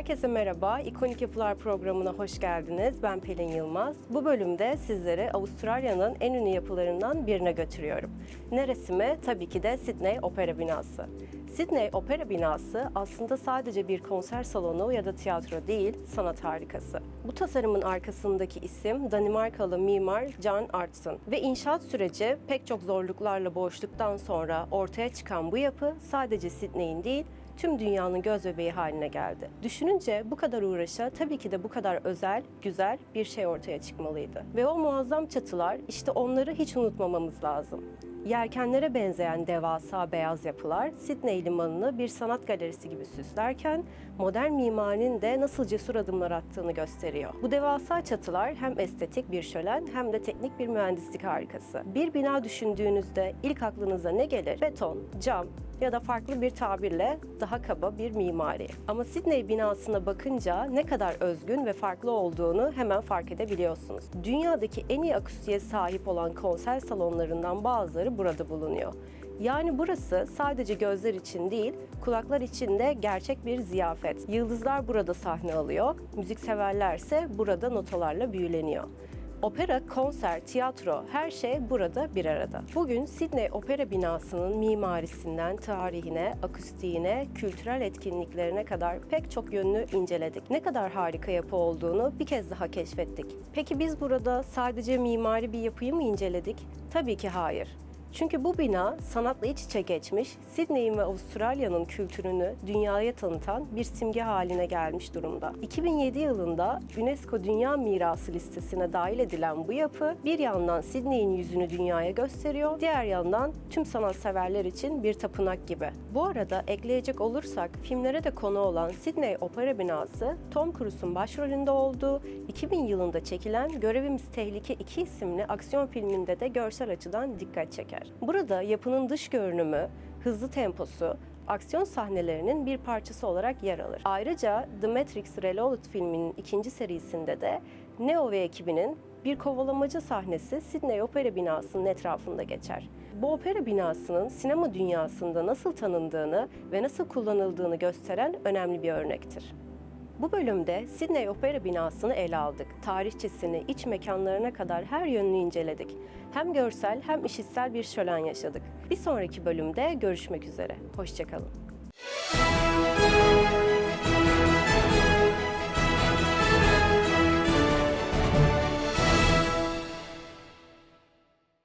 Herkese merhaba, İkonik Yapılar programına hoş geldiniz. Ben Pelin Yılmaz. Bu bölümde sizleri Avustralya'nın en ünlü yapılarından birine götürüyorum. Neresi mi? Tabii ki de Sydney Opera Binası. Sydney Opera Binası aslında sadece bir konser salonu ya da tiyatro değil, sanat harikası. Bu tasarımın arkasındaki isim Danimarkalı mimar Jan Artson ve inşaat süreci pek çok zorluklarla boğuştuktan sonra ortaya çıkan bu yapı sadece Sydney'in değil, tüm dünyanın göz bebeği haline geldi. Düşününce bu kadar uğraşa tabii ki de bu kadar özel, güzel bir şey ortaya çıkmalıydı. Ve o muazzam çatılar işte onları hiç unutmamamız lazım. Yelkenlere benzeyen devasa beyaz yapılar Sydney limanını bir sanat galerisi gibi süslerken modern mimarinin de nasıl cesur adımlar attığını gösteriyor. Bu devasa çatılar hem estetik bir şölen hem de teknik bir mühendislik harikası. Bir bina düşündüğünüzde ilk aklınıza ne gelir? Beton, cam, ya da farklı bir tabirle daha kaba bir mimari. Ama Sydney binasına bakınca ne kadar özgün ve farklı olduğunu hemen fark edebiliyorsunuz. Dünyadaki en iyi akustiğe sahip olan konser salonlarından bazıları burada bulunuyor. Yani burası sadece gözler için değil, kulaklar için de gerçek bir ziyafet. Yıldızlar burada sahne alıyor, müzikseverlerse burada notalarla büyüleniyor. Opera, konser, tiyatro her şey burada bir arada. Bugün Sydney Opera binasının mimarisinden tarihine, akustiğine, kültürel etkinliklerine kadar pek çok yönünü inceledik. Ne kadar harika yapı olduğunu bir kez daha keşfettik. Peki biz burada sadece mimari bir yapıyı mı inceledik? Tabii ki hayır. Çünkü bu bina sanatla iç içe geçmiş, Sydney'in ve Avustralya'nın kültürünü dünyaya tanıtan bir simge haline gelmiş durumda. 2007 yılında UNESCO Dünya Mirası listesine dahil edilen bu yapı bir yandan Sydney'in yüzünü dünyaya gösteriyor, diğer yandan tüm sanatseverler için bir tapınak gibi. Bu arada ekleyecek olursak filmlere de konu olan Sydney Opera binası Tom Cruise'un başrolünde olduğu 2000 yılında çekilen Görevimiz Tehlike 2 isimli aksiyon filminde de görsel açıdan dikkat çeker. Burada yapının dış görünümü, hızlı temposu, aksiyon sahnelerinin bir parçası olarak yer alır. Ayrıca The Matrix Reloaded filminin ikinci serisinde de Neo ve ekibinin bir kovalamaca sahnesi Sydney Opera binasının etrafında geçer. Bu opera binasının sinema dünyasında nasıl tanındığını ve nasıl kullanıldığını gösteren önemli bir örnektir. Bu bölümde Sydney Opera binasını ele aldık. Tarihçesini, iç mekanlarına kadar her yönünü inceledik. Hem görsel hem işitsel bir şölen yaşadık. Bir sonraki bölümde görüşmek üzere. Hoşçakalın.